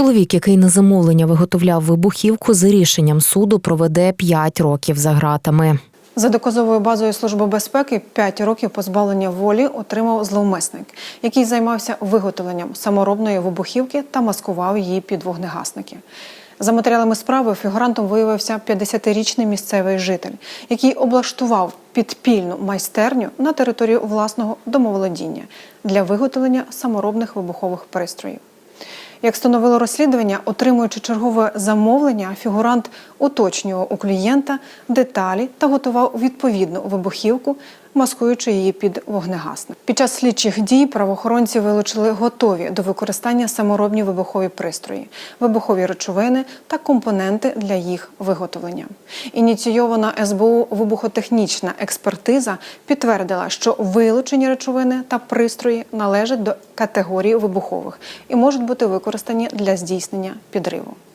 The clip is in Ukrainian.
Чоловік, який на замовлення виготовляв вибухівку, за рішенням суду проведе 5 років за ґратами. За доказовою базою Служби безпеки 5 років позбавлення волі отримав зловмисник, який займався виготовленням саморобної вибухівки та маскував її під вогнегасники. За матеріалами справи фігурантом виявився 50-річний місцевий житель, який облаштував підпільну майстерню на території власного домоволодіння для виготовлення саморобних вибухових пристроїв. Як встановило розслідування, отримуючи чергове замовлення, фігурант уточнював у клієнта деталі та готував відповідну вибухівку, маскуючи її під вогнегасник. Під час слідчих дій правоохоронці вилучили готові до використання саморобні вибухові пристрої, вибухові речовини та компоненти для їх виготовлення. Ініційована СБУ вибухотехнічна експертиза підтвердила, що вилучені речовини та пристрої належать до категорії вибухових і можуть бути використані для здійснення підриву.